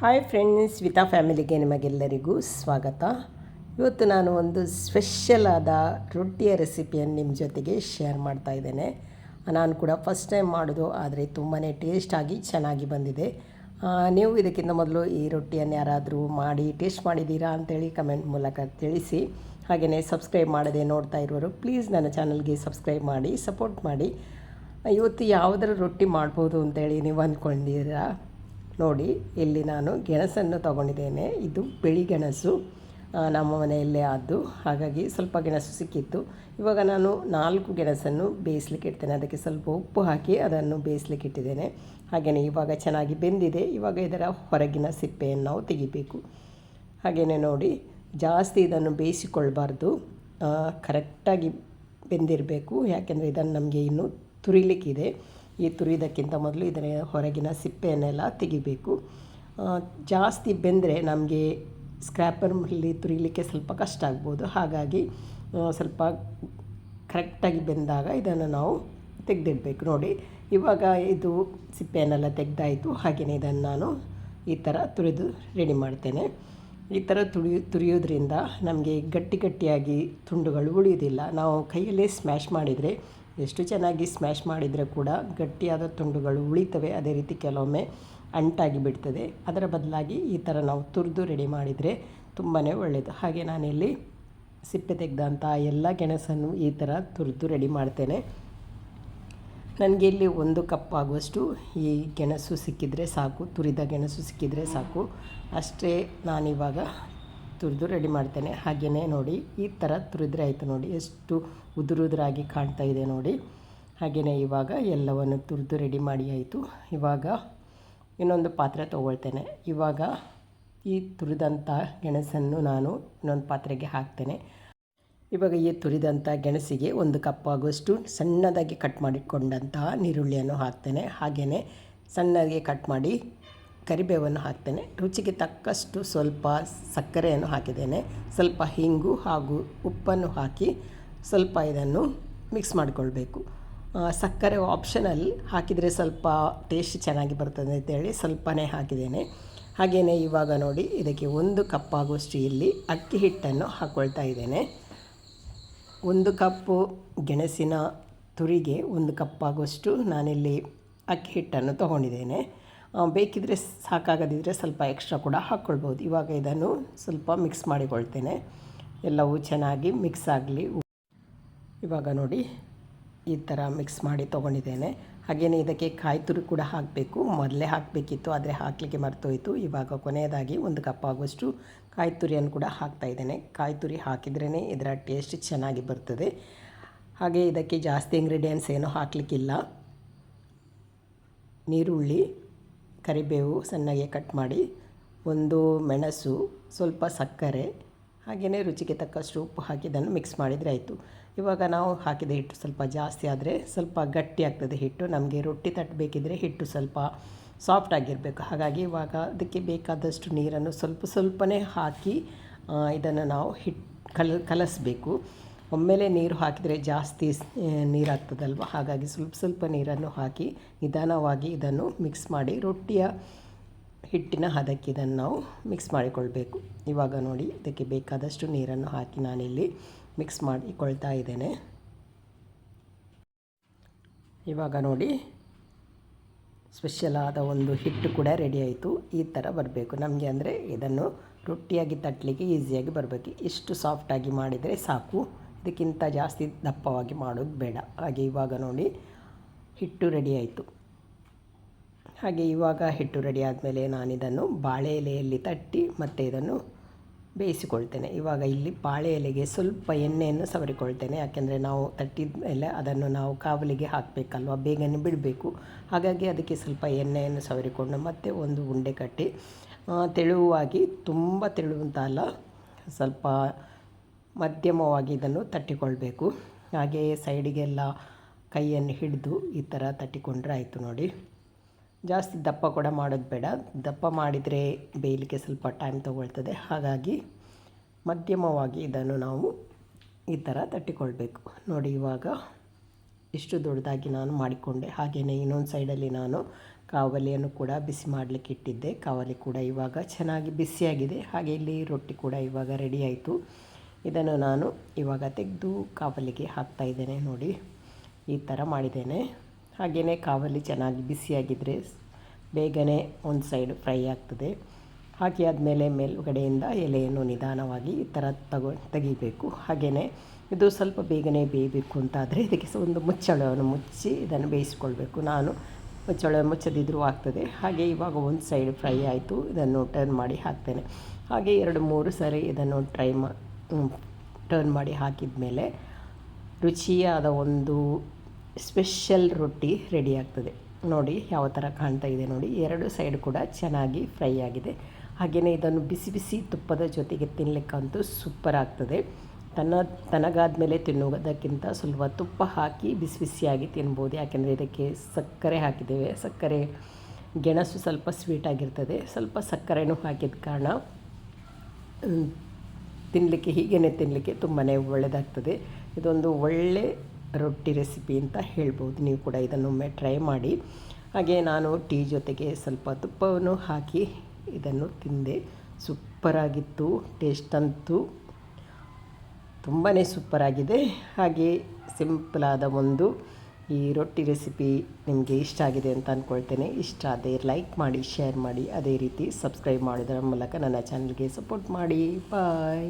Hi friends ವಿತಾ ಫ್ಯಾಮಿಲಿಗೆ ನಿಮಗೆಲ್ಲರಿಗೂ ಸ್ವಾಗತ. ಇವತ್ತು ನಾನು ಒಂದು ಸ್ಪೆಷಲ್ ಆದ ರೊಟ್ಟಿಯ ರೆಸಿಪಿಯನ್ನು ನಿಮ್ಮ ಜೊತೆಗೆ ಶೇರ್ ಮಾಡ್ತಾ ಇದ್ದೇನೆ. ನಾನು ಕೂಡ ಫಸ್ಟ್ ಟೈಮ್ ಮಾಡೋದು, ಆದರೆ ತುಂಬಾ ಟೇಸ್ಟಾಗಿ ಚೆನ್ನಾಗಿ ಬಂದಿದೆ. ನೀವು ಇದಕ್ಕಿಂತ ಮೊದಲು ಈ ರೊಟ್ಟಿಯನ್ನು ಯಾರಾದರೂ ಮಾಡಿ ಟೇಸ್ಟ್ ಮಾಡಿದ್ದೀರಾ ಅಂತೇಳಿ ಕಮೆಂಟ್ ಮೂಲಕ ತಿಳಿಸಿ. ಹಾಗೆಯೇ ಸಬ್ಸ್ಕ್ರೈಬ್ ಮಾಡದೆ ನೋಡ್ತಾ ಇರೋರು ಪ್ಲೀಸ್ ನನ್ನ ಚಾನಲ್ಗೆ ಸಬ್ಸ್ಕ್ರೈಬ್ ಮಾಡಿ ಸಪೋರ್ಟ್ ಮಾಡಿ. ಇವತ್ತು ಯಾವುದರ ರೊಟ್ಟಿ ಮಾಡ್ಬೋದು ಅಂತೇಳಿ ನೀವು ಅಂದ್ಕೊಂಡಿದ್ದೀರಾ ನೋಡಿ, ಇಲ್ಲಿ ನಾನು ಗೆಣಸನ್ನು ತಗೊಂಡಿದ್ದೇನೆ. ಇದು ಬಿಳಿ ಗೆಣಸು. ನಮ್ಮ ಮನೆಯಲ್ಲೇ ಆದ್ದು. ಹಾಗಾಗಿ ಸ್ವಲ್ಪ ಗೆಣಸು ಸಿಕ್ಕಿತ್ತು. ಇವಾಗ ನಾನು ನಾಲ್ಕು ಗೆಣಸನ್ನು ಬೇಯಿಸ್ಲಿಕ್ಕೆ ಇಡ್ತೇನೆ. ಅದಕ್ಕೆ ಸ್ವಲ್ಪ ಉಪ್ಪು ಹಾಕಿ ಅದನ್ನು ಬೇಯಿಸ್ಲಿಕ್ಕೆ ಇಟ್ಟಿದ್ದೇನೆ. ಹಾಗೆಯೇ ಇವಾಗ ಚೆನ್ನಾಗಿ ಬೆಂದಿದೆ. ಇವಾಗ ಇದರ ಹೊರಗಿನ ಸಿಪ್ಪೆಯನ್ನು ನಾವು ತೆಗಿಬೇಕು. ಹಾಗೆಯೇ ನೋಡಿ, ಜಾಸ್ತಿ ಇದನ್ನು ಬೇಯಿಸಿಕೊಳ್ಬಾರ್ದು. ಕರೆಕ್ಟಾಗಿ ಬೆಂದಿರಬೇಕು. ಯಾಕೆಂದರೆ ಇದನ್ನು ನಮಗೆ ಇನ್ನೂ ತುರಿಲಿಕ್ಕಿದೆ. ಈ ತುರಿಯೋದಕ್ಕಿಂತ ಮೊದಲು ಇದರ ಹೊರಗಿನ ಸಿಪ್ಪೆಯನ್ನೆಲ್ಲ ತೆಗಿಬೇಕು. ಜಾಸ್ತಿ ಬೆಂದರೆ ನಮಗೆ ಸ್ಕ್ರ್ಯಾಪರ್ನಲ್ಲಿ ತುರಿಲಿಕ್ಕೆ ಸ್ವಲ್ಪ ಕಷ್ಟ ಆಗ್ಬೋದು. ಹಾಗಾಗಿ ಸ್ವಲ್ಪ ಕರೆಕ್ಟಾಗಿ ಬೆಂದಾಗ ಇದನ್ನು ನಾವು ತೆಗೆದಿಡಬೇಕು. ನೋಡಿ, ಇವಾಗ ಇದು ಸಿಪ್ಪೆಯನ್ನೆಲ್ಲ ತೆಗೆದಾಯಿತು. ಹಾಗೆಯೇ ಇದನ್ನು ನಾನು ಈ ಥರ ತುರಿದು ರೆಡಿ ಮಾಡ್ತೇನೆ. ಈ ಥರ ತುಳಿ ತುರಿಯೋದ್ರಿಂದ ನಮಗೆ ಗಟ್ಟಿ ಗಟ್ಟಿಯಾಗಿ ತುಂಡುಗಳು ಉಳಿಯೋದಿಲ್ಲ ನಾವು ಕೈಯಲ್ಲೇ ಸ್ಮ್ಯಾಶ್ ಮಾಡಿದರೆ ಎಷ್ಟು ಚೆನ್ನಾಗಿ ಸ್ಮ್ಯಾಶ್ ಮಾಡಿದರೆ ಕೂಡ ಗಟ್ಟಿಯಾದ ತುಂಡುಗಳು ಉಳಿತವೆ. ಅದೇ ರೀತಿ ಕೆಲವೊಮ್ಮೆ ಅಂಟಾಗಿ ಬಿಡ್ತದೆ. ಅದರ ಬದಲಾಗಿ ಈ ಥರ ನಾವು ತುರಿದು ರೆಡಿ ಮಾಡಿದರೆ ತುಂಬಾ ಒಳ್ಳೆಯದು ಹಾಗೆ ನಾನಿಲ್ಲಿ ಸಿಪ್ಪೆ ತೆಗೆದಂಥ ಎಲ್ಲ ಗೆಣಸನ್ನು ಈ ಥರ ತುರಿದು ರೆಡಿ ಮಾಡ್ತೇನೆ. ನನಗೆ ಇಲ್ಲಿ ಒಂದು ಕಪ್ ಆಗುವಷ್ಟು ಈ ಗೆಣಸು ಸಿಕ್ಕಿದರೆ ಸಾಕು. ತುರಿದ ಗೆಣಸು ಸಿಕ್ಕಿದರೆ ಸಾಕು. ಅಷ್ಟೇ ನಾನಿವಾಗ ತುರಿದು ರೆಡಿ ಮಾಡ್ತೇನೆ. ಹಾಗೆಯೇ ನೋಡಿ, ಈ ಥರ ತುರಿದ್ರೆ ಆಯಿತು ನೋಡಿ. ಎಷ್ಟು ಉದುರುದುರಾಗಿ ಕಾಣ್ತಾ ಇದೆ ನೋಡಿ. ಹಾಗೆಯೇ ಇವಾಗ ಎಲ್ಲವನ್ನು ತುರಿದು ರೆಡಿ ಮಾಡಿ ಆಯಿತು. ಇವಾಗ ಇನ್ನೊಂದು ಪಾತ್ರೆ ತೊಗೊಳ್ತೇನೆ. ಇವಾಗ ಈ ತುರಿದಂಥ ಗೆಣಸನ್ನು ನಾನು ಇನ್ನೊಂದು ಪಾತ್ರೆಗೆ ಹಾಕ್ತೇನೆ. ಇವಾಗ ಈ ತುರಿದಂಥ ಗೆಣಸಿಗೆ ಒಂದು ಕಪ್ ಆಗುವಷ್ಟು ಸಣ್ಣದಾಗಿ ಕಟ್ ಮಾಡಿಕೊಂಡಂತಹ ನೀರುಳ್ಳಿಯನ್ನು ಹಾಕ್ತೇನೆ. ಹಾಗೆಯೇ ಸಣ್ಣದಾಗಿ ಕಟ್ ಮಾಡಿ ಕರಿಬೇವನ್ನು ಹಾಕ್ತೇನೆ. ರುಚಿಗೆ ತಕ್ಕಷ್ಟು ಸ್ವಲ್ಪ ಸಕ್ಕರೆಯನ್ನು ಹಾಕಿದ್ದೇನೆ. ಸ್ವಲ್ಪ ಹಿಂಗು ಹಾಗೂ ಉಪ್ಪನ್ನು ಹಾಕಿ ಸ್ವಲ್ಪ ಇದನ್ನು ಮಿಕ್ಸ್ ಮಾಡಿಕೊಳ್ಬೇಕು. ಸಕ್ಕರೆ ಆಪ್ಷನಲ್ ಹಾಕಿದರೆ ಸ್ವಲ್ಪ ಟೇಸ್ಟ್ ಚೆನ್ನಾಗಿ ಬರ್ತದೆ ಅಂತೇಳಿ ಸ್ವಲ್ಪನೇ ಹಾಕಿದ್ದೇನೆ. ಹಾಗೆಯೇ ಇವಾಗ ನೋಡಿ, ಇದಕ್ಕೆ ಒಂದು ಕಪ್ ಆಗುವಷ್ಟು ಇಲ್ಲಿ ಅಕ್ಕಿ ಹಿಟ್ಟನ್ನು ಹಾಕ್ಕೊಳ್ತಾ ಇದ್ದೇನೆ. ಒಂದು ಕಪ್ಪು ಗೆಣಸಿನ ತುರಿಗೆ ಒಂದು ಕಪ್ ಆಗುವಷ್ಟು ನಾನಿಲ್ಲಿ ಅಕ್ಕಿ ಹಿಟ್ಟನ್ನು ತೊಗೊಂಡಿದ್ದೇನೆ. ಬೇಕಿದ್ರೆ ಸಾಕಾಗದಿದ್ದರೆ ಸ್ವಲ್ಪ ಎಕ್ಸ್ಟ್ರಾ ಕೂಡ ಹಾಕ್ಕೊಳ್ಬೋದು ಇವಾಗ ಇದನ್ನು ಸ್ವಲ್ಪ ಮಿಕ್ಸ್ ಮಾಡಿಕೊಳ್ತೇನೆ. ಎಲ್ಲವೂ ಚೆನ್ನಾಗಿ ಮಿಕ್ಸ್ ಆಗಲಿ. ಇವಾಗ ನೋಡಿ ಈ ಥರ ಮಿಕ್ಸ್ ಮಾಡಿ ತೊಗೊಂಡಿದ್ದೇನೆ. ಹಾಗೆಯೇ ಇದಕ್ಕೆ ಕಾಯಿ ತುರಿ ಕೂಡ ಹಾಕಬೇಕು. ಮೊದಲೇ ಹಾಕಬೇಕಿತ್ತು, ಆದರೆ ಹಾಕಲಿಕ್ಕೆ ಮರೆತೋಯಿತು. ಇವಾಗ ಕೊನೆಯದಾಗಿ ಒಂದು ಕಪ್ ಆಗುವಷ್ಟು ಕಾಯಿ ತುರಿಯನ್ನು ಕೂಡ ಹಾಕ್ತಾ ಇದ್ದೇನೆ. ಕಾಯಿ ತುರಿ ಹಾಕಿದ್ರೇ ಇದರ ಟೇಸ್ಟ್ ಚೆನ್ನಾಗಿ ಬರ್ತದೆ. ಹಾಗೆ ಇದಕ್ಕೆ ಜಾಸ್ತಿ ಇಂಗ್ರೀಡಿಯೆಂಟ್ಸ್ ಏನೂ ಹಾಕಲಿಕ್ಕಿಲ್ಲ. ನೀರುಳ್ಳಿ ಕರಿಬೇವು ಸಣ್ಣಗೆ ಕಟ್ ಮಾಡಿ, ಒಂದು ಮೆಣಸು, ಸ್ವಲ್ಪ ಸಕ್ಕರೆ ಹಾಗೆಯೇ ರುಚಿಗೆ ತಕ್ಕಷ್ಟು ಉಪ್ಪು ಹಾಕಿ ಇದನ್ನು ಮಿಕ್ಸ್ ಮಾಡಿದರೆ ಆಯಿತು. ಇವಾಗ ನಾವು ಹಾಕಿದ ಹಿಟ್ಟು ಸ್ವಲ್ಪ ಜಾಸ್ತಿ ಆದರೆ ಸ್ವಲ್ಪ ಗಟ್ಟಿ ಆಗ್ತದೆ ಹಿಟ್ಟು. ನಮಗೆ ರೊಟ್ಟಿ ತಟ್ಟಬೇಕಿದ್ರೆ ಹಿಟ್ಟು ಸ್ವಲ್ಪ ಸಾಫ್ಟ್ ಆಗಿರಬೇಕು. ಹಾಗಾಗಿ ಇವಾಗ ಅದಕ್ಕೆ ಬೇಕಾದಷ್ಟು ನೀರನ್ನು ಸ್ವಲ್ಪ ಸ್ವಲ್ಪನೇ ಹಾಕಿ ಇದನ್ನು ನಾವು ಹಿಟ್ಟು ಕಲ, ಕಲಸಬೇಕು. ಒಮ್ಮೆಲೆ ನೀರು ಹಾಕಿದರೆ ಜಾಸ್ತಿ ನೀರಾಗ್ತದಲ್ವ? ಹಾಗಾಗಿ ಸ್ವಲ್ಪ ಸ್ವಲ್ಪ ನೀರನ್ನು ಹಾಕಿ ನಿಧಾನವಾಗಿ ಇದನ್ನು ಮಿಕ್ಸ್ ಮಾಡಿ ರೊಟ್ಟಿಯ ಹಿಟ್ಟಿನ ಹದಕ್ಕೆ ಇದನ್ನು ನಾವು ಮಿಕ್ಸ್ ಮಾಡಿಕೊಳ್ಬೇಕು. ಇವಾಗ ನೋಡಿ, ಇದಕ್ಕೆ ಬೇಕಾದಷ್ಟು ನೀರನ್ನು ಹಾಕಿ ನಾನಿಲ್ಲಿ ಮಿಕ್ಸ್ ಮಾಡಿಕೊಳ್ತಾ ಇದ್ದೇನೆ. ಇವಾಗ ನೋಡಿ ಸ್ಪೆಷಲ್ ಆದ ಒಂದು ಹಿಟ್ಟು ಕೂಡ ರೆಡಿ ಆಯಿತು. ಈ ಥರ ಬರಬೇಕು. ನಮಗೆ ಅಂದರೆ ಇದನ್ನು ರೊಟ್ಟಿಯಾಗಿ ತಟ್ಟಲಿಕ್ಕೆ ಈಸಿಯಾಗಿ ಬರಬೇಕು. ಇಷ್ಟು ಸಾಫ್ಟಾಗಿ ಮಾಡಿದರೆ ಸಾಕು. ಇದಕ್ಕಿಂತ ಜಾಸ್ತಿ ದಪ್ಪವಾಗಿ ಮಾಡೋದು ಬೇಡ. ಹಾಗೆ ಇವಾಗ ನೋಡಿ, ಹಿಟ್ಟು ರೆಡಿ ಆಯಿತು. ಹಾಗೆ ಇವಾಗ ಹಿಟ್ಟು ರೆಡಿ ಆದಮೇಲೆ ನಾನಿದನ್ನು ಬಾಳೆ ಎಲೆಯಲ್ಲಿ ತಟ್ಟಿ ಮತ್ತು ಇದನ್ನು ಬೇಯಿಸಿಕೊಳ್ತೇನೆ. ಇವಾಗ ಇಲ್ಲಿ ಬಾಳೆ ಎಲೆಗೆ ಸ್ವಲ್ಪ ಎಣ್ಣೆಯನ್ನು ಸವರಿಕೊಳ್ತೇನೆ. ಯಾಕೆಂದರೆ ನಾವು ತಟ್ಟಿದ ಮೇಲೆ ಅದನ್ನು ನಾವು ಕಾವಲಿಗೆ ಹಾಕಬೇಕಲ್ವ? ಬೇಗನೆ ಬಿಡಬೇಕು. ಹಾಗಾಗಿ ಅದಕ್ಕೆ ಸ್ವಲ್ಪ ಎಣ್ಣೆಯನ್ನು ಸವರಿಕೊಂಡು ಮತ್ತೆ ಒಂದು ಉಂಡೆ ಕಟ್ಟಿ ತೆಳುವಾಗಿ, ತುಂಬ ತೆಳುವಂತ ಅಲ್ಲ, ಸ್ವಲ್ಪ ಮಧ್ಯಮವಾಗಿ ಇದನ್ನು ತಟ್ಟಿಕೊಳ್ಬೇಕು. ಹಾಗೆಯೇ ಸೈಡಿಗೆಲ್ಲ ಕೈಯನ್ನು ಹಿಡಿದು ಈ ಥರ ತಟ್ಟಿಕೊಂಡ್ರೆ ಆಯಿತು ನೋಡಿ. ಜಾಸ್ತಿ ದಪ್ಪ ಕೂಡ ಮಾಡೋದು ಬೇಡ. ದಪ್ಪ ಮಾಡಿದರೆ ಬೇಯಲಿಕ್ಕೆ ಸ್ವಲ್ಪ ಟೈಮ್ ತೊಗೊಳ್ತದೆ. ಹಾಗಾಗಿ ಮಧ್ಯಮವಾಗಿ ಇದನ್ನು ನಾವು ಈ ಥರ ತಟ್ಟಿಕೊಳ್ಬೇಕು. ನೋಡಿ ಇವಾಗ ಇಷ್ಟು ದೊಡ್ಡದಾಗಿ ನಾನು ಮಾಡಿಕೊಂಡೆ. ಹಾಗೆಯೇ ಇನ್ನೊಂದು ಸೈಡಲ್ಲಿ ನಾನು ಕಾವಲಿಯನ್ನು ಕೂಡ ಬಿಸಿ ಮಾಡಲಿಕ್ಕೆ ಇಟ್ಟಿದ್ದೆ. ಕಾವಲಿ ಕೂಡ ಇವಾಗ ಚೆನ್ನಾಗಿ ಬಿಸಿಯಾಗಿದೆ. ಹಾಗೆ ಇಲ್ಲಿ ರೊಟ್ಟಿ ಕೂಡ ಇವಾಗ ರೆಡಿ ಆಯಿತು. ಇದನ್ನು ನಾನು ಇವಾಗ ತೆಗೆದು ಕಾವಲಿಗೆ ಹಾಕ್ತಾ ಇದ್ದೇನೆ ನೋಡಿ. ಈ ಥರ ಮಾಡಿದ್ದೇನೆ. ಹಾಗೆಯೇ ಕಾವಲಿ ಚೆನ್ನಾಗಿ ಬಿಸಿಯಾಗಿದ್ದರೆ ಬೇಗನೆ ಒಂದು ಸೈಡ್ ಫ್ರೈ ಆಗ್ತದೆ. ಹಾಕಿ ಆದಮೇಲೆ ಮೇಲುಗಡೆಯಿಂದ ಎಲೆಯನ್ನು ನಿಧಾನವಾಗಿ ಈ ಥರ ತಗೊ, ತೆಗಿಬೇಕು. ಹಾಗೆಯೇ ಇದು ಸ್ವಲ್ಪ ಬೇಗನೆ ಬೇಯಬೇಕು ಅಂತಾದರೆ ಇದಕ್ಕೆ ಸಹ ಒಂದು ಮುಚ್ಚಳವನ್ನು ಮುಚ್ಚಿ ಇದನ್ನು ಬೇಯಿಸ್ಕೊಳ್ಬೇಕು. ನಾನು ಮುಚ್ಚಳ ಮುಚ್ಚದಿದ್ದರೂ ಆಗ್ತದೆ. ಹಾಗೆ ಇವಾಗ ಒಂದು ಸೈಡ್ ಫ್ರೈ ಆಯಿತು. ಇದನ್ನು ಟರ್ನ್ ಮಾಡಿ ಹಾಕ್ತೇನೆ. ಹಾಗೆ ಎರಡು ಮೂರು ಸರಿ ಇದನ್ನು ಟ್ರೈ ಮಾ ಟರ್ನ್ ಮಾಡಿ ಹಾಕಿದ ಮೇಲೆ ರುಚಿಯಾದ ಒಂದು ಸ್ಪೆಷಲ್ ರೊಟ್ಟಿ ರೆಡಿ ಆಗ್ತದೆ. ನೋಡಿ ಯಾವ ಥರ ಕಾಣ್ತಾ ಇದೆ ನೋಡಿ. ಎರಡು ಸೈಡ್ ಕೂಡ ಚೆನ್ನಾಗಿ ಫ್ರೈ ಆಗಿದೆ. ಹಾಗೆಯೇ ಇದನ್ನು ಬಿಸಿ ಬಿಸಿ ತುಪ್ಪದ ಜೊತೆಗೆ ತಿನ್ನಲಿಕ್ಕಂತೂ ಸೂಪರ್ ಆಗ್ತದೆ. ತನ್ನ ತನಗಾದ ಮೇಲೆ ತಿನ್ನುವುದಕ್ಕಿಂತ ಸ್ವಲ್ಪ ತುಪ್ಪ ಹಾಕಿ ಬಿಸಿ ಬಿಸಿಯಾಗಿ ತಿನ್ಬೋದು. ಯಾಕೆಂದರೆ ಇದಕ್ಕೆ ಸಕ್ಕರೆ ಹಾಕಿದ್ದೇವೆ. ಸಕ್ಕರೆ ಗೆಣಸು ಸ್ವಲ್ಪ ಸ್ವೀಟಾಗಿರ್ತದೆ ಸ್ವಲ್ಪ ಸಕ್ಕರೆನೂ ಹಾಕಿದ ಕಾರಣ ತಿನ್ನಲಿಕ್ಕೆ ಹೀಗೇ ತಿನ್ನಲಿಕ್ಕೆ ತುಂಬಾ ಒಳ್ಳೆಯದಾಗ್ತದೆ ಇದೊಂದು ಒಳ್ಳೆ ರೊಟ್ಟಿ ರೆಸಿಪಿ ಅಂತ ಹೇಳ್ಬೋದು. ನೀವು ಕೂಡ ಇದನ್ನೊಮ್ಮೆ ಟ್ರೈ ಮಾಡಿ. ಹಾಗೆ ನಾನು ಟೀ ಜೊತೆಗೆ ಸ್ವಲ್ಪ ತುಪ್ಪವನ್ನು ಹಾಕಿ ಇದನ್ನು ತಿಂದೆ. ಸೂಪರಾಗಿತ್ತು ಟೇಸ್ಟ್ ಅಂತೂ ತುಂಬಾ ಸೂಪರಾಗಿದೆ. ಹಾಗೆ ಸಿಂಪಲಾದ ಒಂದು ಈ ರೊಟ್ಟಿ ರೆಸಿಪಿ ನಿಮಗೆ ಇಷ್ಟ ಆಗಿದೆ ಅಂತ ಅಂದ್ಕೊಳ್ತೇನೆ ಇಷ್ಟ ಆದರೆ ಲೈಕ್ ಮಾಡಿ ಶೇರ್ ಮಾಡಿ, ಅದೇ ರೀತಿ ಸಬ್ಸ್ಕ್ರೈಬ್ ಮಾಡೋದರ ಮೂಲಕ ನನ್ನ ಚಾನಲ್ಗೆ ಸಪೋರ್ಟ್ ಮಾಡಿ. ಬಾಯ್